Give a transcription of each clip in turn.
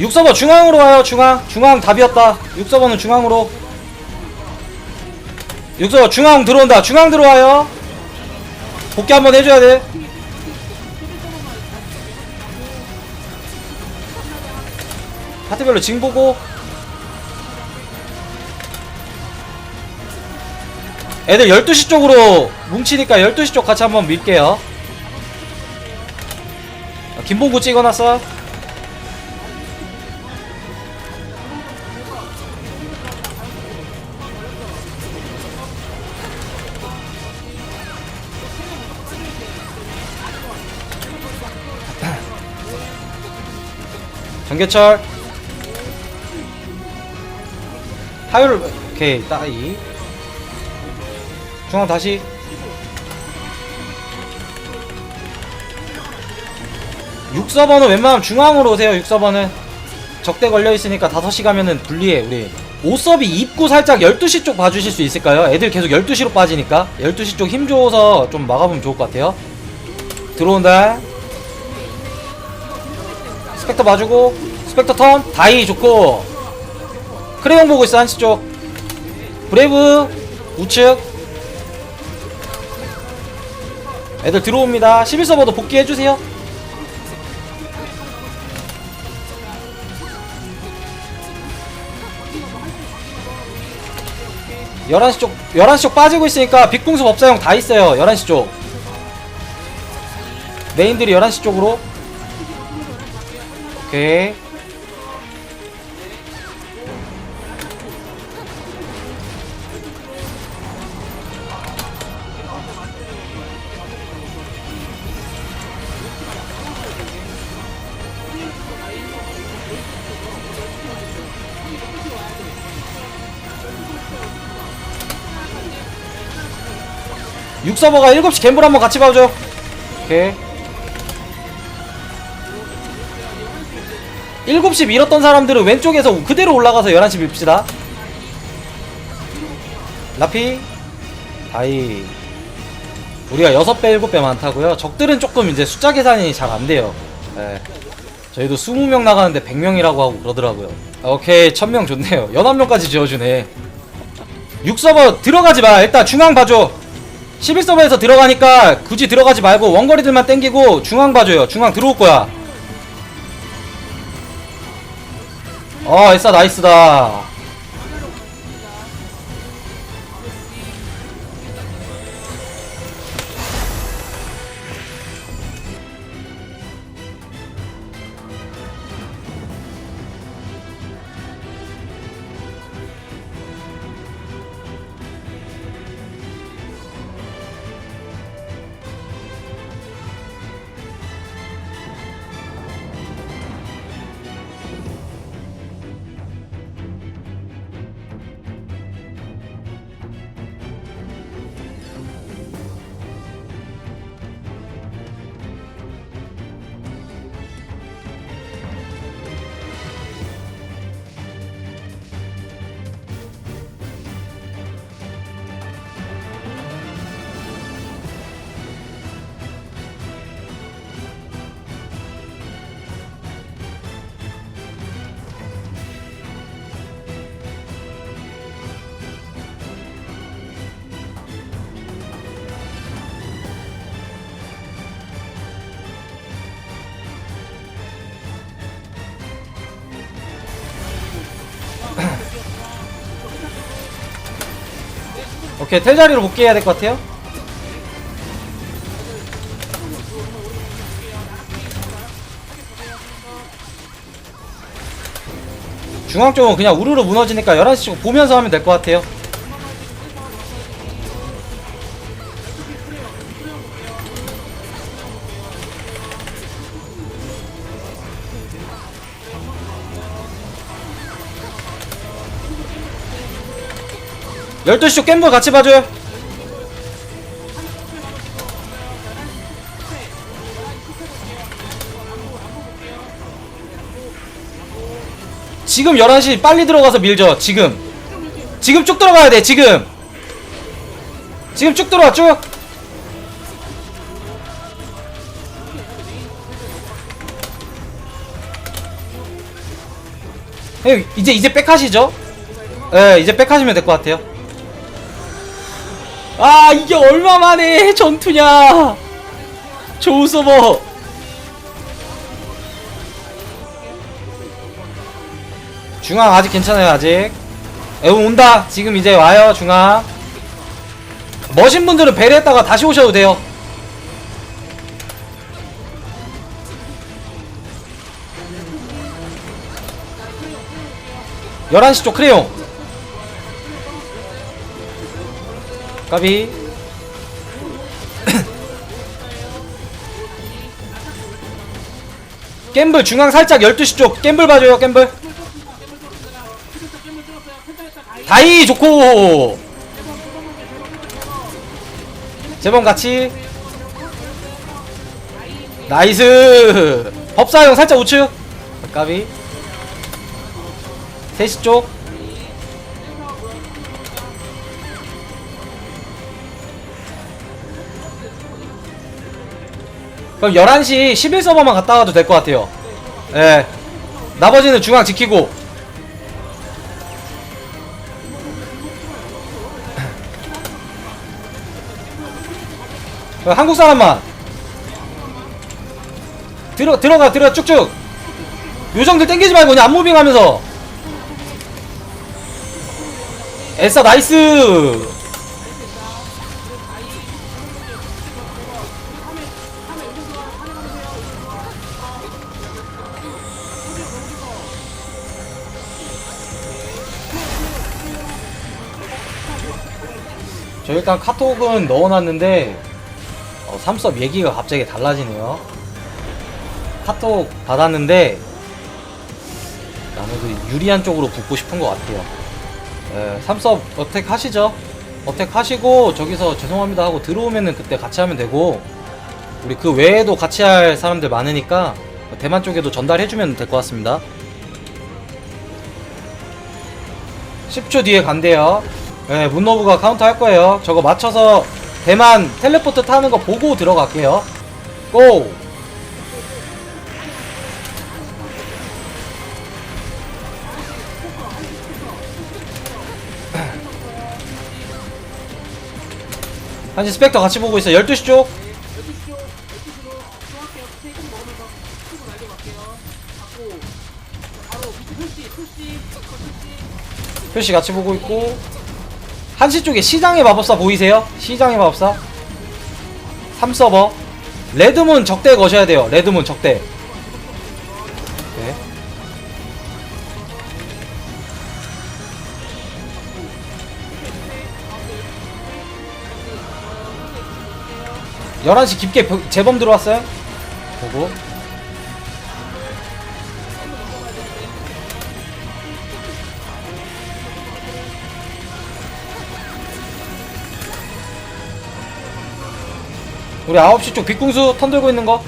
육서버 중앙으로 와요 중앙. 중앙 답이었다. 육서버는 중앙으로. 육서버 중앙 들어온다. 중앙 들어와요. 복귀 한번 해줘야 돼. 파트별로 징 보고. 애들 12시 쪽으로 뭉치니까 12시 쪽 같이 한번 밀게요. 아, 김봉구 찍어놨어 전개철. 하율 오케이 따이. 중앙 다시. 육서번은 웬만하면 중앙으로 오세요 육서번은. 적대 걸려있으니까 5시 가면은 불리해 우리. 5서비 입구 살짝 12시 쪽 봐주실 수 있을까요? 애들 계속 12시로 빠지니까. 12시 쪽 힘 줘서 좀 막아보면 좋을 것 같아요. 들어온다 스펙터 봐주고 스펙터 턴 다이 좋고 크레용 보고 있어 한시 쪽 브레이브 우측 애들 들어옵니다 11서버도 복귀해주세요 열한 시 쪽, 열한 시쪽 빠지고 있으니까 빅붕수 법사용 다 있어요. 열한 시 쪽. 메인들이 열한 시 쪽으로. 오케이. 육서버가 7시 갬블 한번 같이 봐줘. 오케이. 7시 밀었던 사람들은 왼쪽에서 그대로 올라가서 11시 밉시다. 라피. 다이. 우리가 6배, 7배 많다고요? 적들은 조금 이제 숫자 계산이 잘 안 돼요. 예. 저희도 20명 나가는데 100명이라고 하고 그러더라고요. 오케이, 1000명 좋네요. 11명까지 지어주네. 6서버 들어가지 마. 일단 중앙 봐줘. 11서버에서 들어가니까 굳이 들어가지 말고 원거리들만 땡기고 중앙 봐줘요. 중앙 들어올 거야. 어, 에싸 나이스다. 오케이, 텔 자리로 복귀해야 될 것 같아요. 중앙 쪽은 그냥 우르르 무너지니까 11시 쪽 보면서 하면 될 것 같아요. 열두 시쪽 겜볼 같이 봐줘요. 지금 11시 빨리 들어가서 밀죠. 지금. 지금 쭉 들어가야 돼. 지금. 지금 쭉 들어와 쭉. 형 이제 이제 백하시죠? 예 이제 백하시면 될 것 같아요 아 이게 얼마만에 전투냐? 조우 서버. 중앙 아직 괜찮아요 아직. 에우 온다. 지금 이제 와요 중앙. 머신 분들은 배려했다가 다시 오셔도 돼요. 열한 시쪽 크레용 까비. 겜블 중앙 살짝 12시 쪽. 겜블 봐줘요 겜블. 다이 좋고. 재범 같이. 나이스. 법사용 살짝 우측. 까비. 3시 쪽 그럼 11시 11서버만 갔다 와도 될 것 같아요. 예. 나머지는 중앙 지키고. 어, 한국 사람만. 들어 들어가 들어 쭉쭉. 요정들 땡기지 말고 그냥 안무빙 하면서. 에싸 나이스 저 일단 카톡은 넣어놨는데 어, 삼섭 얘기가 갑자기 달라지네요. 카톡 받았는데 아무래도 유리한 쪽으로 붙고 싶은 것 같아요. 예, 삼섭 어택 하시죠. 어택 하시고 저기서 죄송합니다 하고 들어오면은 그때 같이 하면 되고 우리 그 외에도 같이 할 사람들 많으니까 대만 쪽에도 전달해주면 될 것 같습니다. 10초 뒤에 간대요. 예, 문노브가 카운터 할 거예요. 저거 맞춰서 대만 텔레포트 타는 거 보고 들어갈게요. 고! 한시 스펙터 같이 보고 있어. 12시 쪽. 표시 같이 보고 있고. 한시 쪽에 시장의 마법사 보이세요? 시장의 마법사 3서버 레드문 적대 거셔야 돼요 레드문 적대 네. 열한 시 깊게 벼- 재범 들어왔어요? 보고 우리 9시 쪽 빅궁수 턴 들고 있는 거?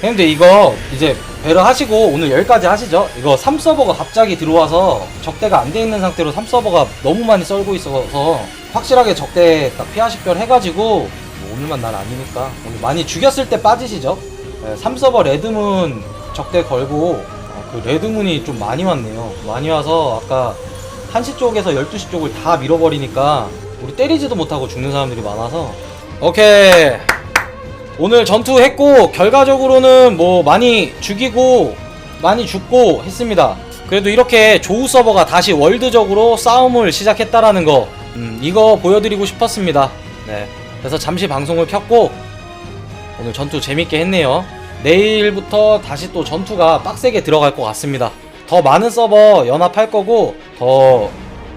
형님들 이거 이제 배려 하시고 오늘 여기까지 하시죠. 이거 3서버가 갑자기 들어와서 적대가 안 돼 있는 상태로 3서버가 너무 많이 썰고 있어서 확실하게 적대 딱 피하식별 해가지고 뭐 오늘만 날 아니니까 오늘 많이 죽였을 때 빠지시죠. 네, 3서버 레드문 적대 걸고 어, 그 레드문이 좀 많이 왔네요. 많이 와서 아까 1시 쪽에서 12시 쪽을 다 밀어버리니까 우리 때리지도 못하고 죽는 사람들이 많아서. 오케이 오늘 전투했고 결과적으로는 뭐 많이 죽이고 많이 죽고 했습니다. 그래도 이렇게 조우 서버가 다시 월드적으로 싸움을 시작했다라는 거 음, 이거 보여드리고 싶었습니다. 네. 그래서 잠시 방송을 켰고 오늘 전투 재밌게 했네요. 내일부터 다시 또 전투가 빡세게 들어갈 것 같습니다. 더 많은 서버 연합할 거고 더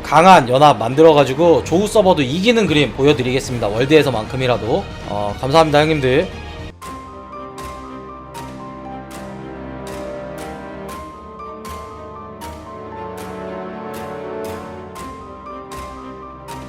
강한 연합 만들어가지고 조우 서버도 이기는 그림 보여드리겠습니다. 월드에서만큼이라도 어, 감사합니다 형님들.